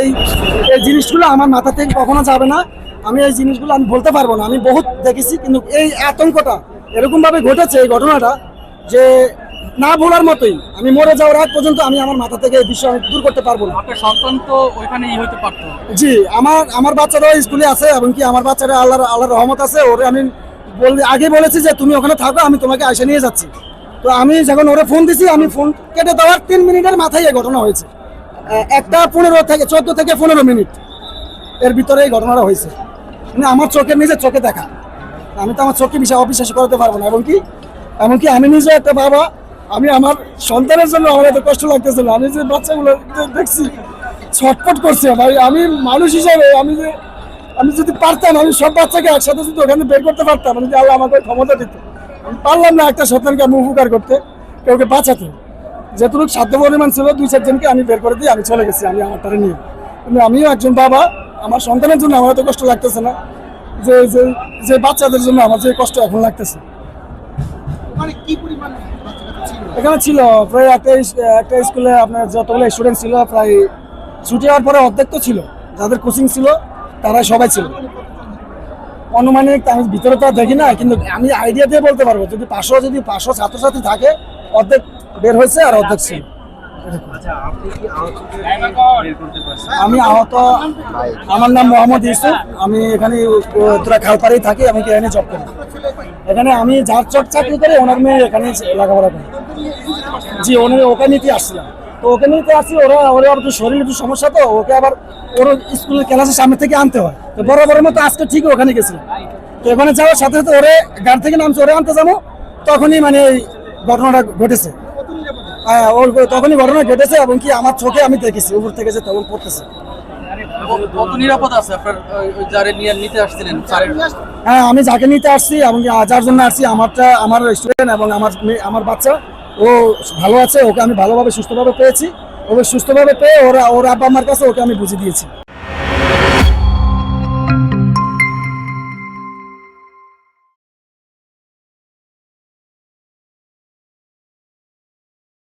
এই এই জিনিসগুলো আমার মাথা থেকে কখনো যাবে না। আমি এই জিনিসগুলো আমি বলতে পারব না। আমি বহুত দেখেছি কিন্তু এই আতঙ্কটা এরকম ভাবে ঘটেছে এই ঘটনাটা যে না বলার মতোই। আমি মরে যাওয়ার আগ পর্যন্ত আমি আমার মাথা থেকে এই বিষয় আমি দূর করতে পারব না। সন্তান তো ওইখানেই হইতে পারতো। জি আমার আমার বাচ্চারাও স্কুলে আছে এবং কি আমার বাচ্চারা আল্লাহর আল্লাহর রহমত আছে। ওরে আমি বল আগে বলেছি যে তুমি ওখানে থাকো আমি তোমাকে এসে নিয়ে যাচ্ছি। তো আমি যখন ওরে ফোন দিছি আমি ফোন কেটে দেওয়ার তিন মিনিটের মাথায় এই ঘটনা হয়েছে। একটা পনেরো থেকে, চোদ্দ থেকে পনেরো মিনিট এর ভিতরে এই ঘটনাটা হয়েছে। মানে আমার চোখের নিজের চোখে দেখা। আমি তো আমার চোখে বিষয় অবিশ্বাস করতে পারব না। এমনকি এমনকি আমি নিজে একটা বাবা, আমি আমার সন্তানের জন্য আমার এত কষ্ট লাগতেছিল আমি যে বাচ্চাগুলো যে দেখছি, ছটফট করছে ভাই। আমি মানুষ হিসাবে, আমি যে আমি যদি পারতাম, আমি সব বাচ্চাকে একসাথে যদি ওখানে বের করতে পারতাম, আমি যদি আল্লাহ আমাকে ক্ষমতা দিত, আমি পারলাম না একটা সন্তানকে আমি উপকার করতে, কেউকে বাঁচাতে। যেটুকু সাধ্য পরিমাণ ছিল দুই চারজনকে আমি বের করে দিয়ে আমি চলে গেছি আমি আমার তারা নিয়ে। কিন্তু আমিও একজন বাবা আমার সন্তানের জন্য আমার এত কষ্ট লাগতেছে না যে যে যে বাচ্চাদের জন্য আমার যে কষ্ট এখন লাগতেছে? এখানে ছিল প্রায় একটা একটা স্কুলে আপনার যতগুলো স্টুডেন্ট ছিল প্রায় ছুটি হওয়ার পরে অর্ধেক তো ছিল। যাদের কোচিং ছিল তারা সবাই ছিল। অনুমানিক আমি ভিতরে তো আর দেখি না কিন্তু আমি আইডিয়া দিয়ে বলতে পারব যদি পাঁচশো যদি পাঁচশো ছাত্রছাত্রী থাকে অর্ধেক বের হয়েছে আর অর্ধেক ছিল। আমি আহত আমার নাম মোহাম্মদ ইউসুফ। আমি এখানে তোরা খালপাড়েই থাকি আমি এখানে জব করি। এখানে আমি যার চক চাকরি করে ওনার মেয়ে এখানে লেখাপড়া করি। জি ওনার ওকে নিতে আসছিলাম। তো ওকে নিতে আসছি ওরা ওরা আবার একটু শরীর একটু সমস্যা তো ওকে আবার ওর স্কুলের ক্লাসের সামনে থেকে আনতে হয়। তো বরাবরের মতো আজকে ঠিক ওখানে গেছিলাম। তো ওখানে যাওয়ার সাথে সাথে ওরে গাড়ি থেকে নামছে ওরে আনতে যাব। তখনই মানে এই ঘটনাটা ঘটেছে। হ্যাঁ ওর তখনই ঘটনা ঘটেছে এবং কি আমার চোখে আমি দেখেছি উপর থেকে যে তখন পড়তেছে। কত নিরাপদ আছে আপনার যারে নিয়ে নিতে আসছিলেন হ্যাঁ আমি যাকে নিতে আসছি এবং যার জন্য আসছি আমারটা আমার স্টুডেন্ট এবং আমার আমার বাচ্চা ও ভালো আছে ওকে আমি ভালোভাবে সুস্থভাবে পেয়েছি। ওকে সুস্থভাবে পেয়ে ওরা ওর আব্বা আমার কাছে ওকে আমি বুঝিয়ে দিয়েছি।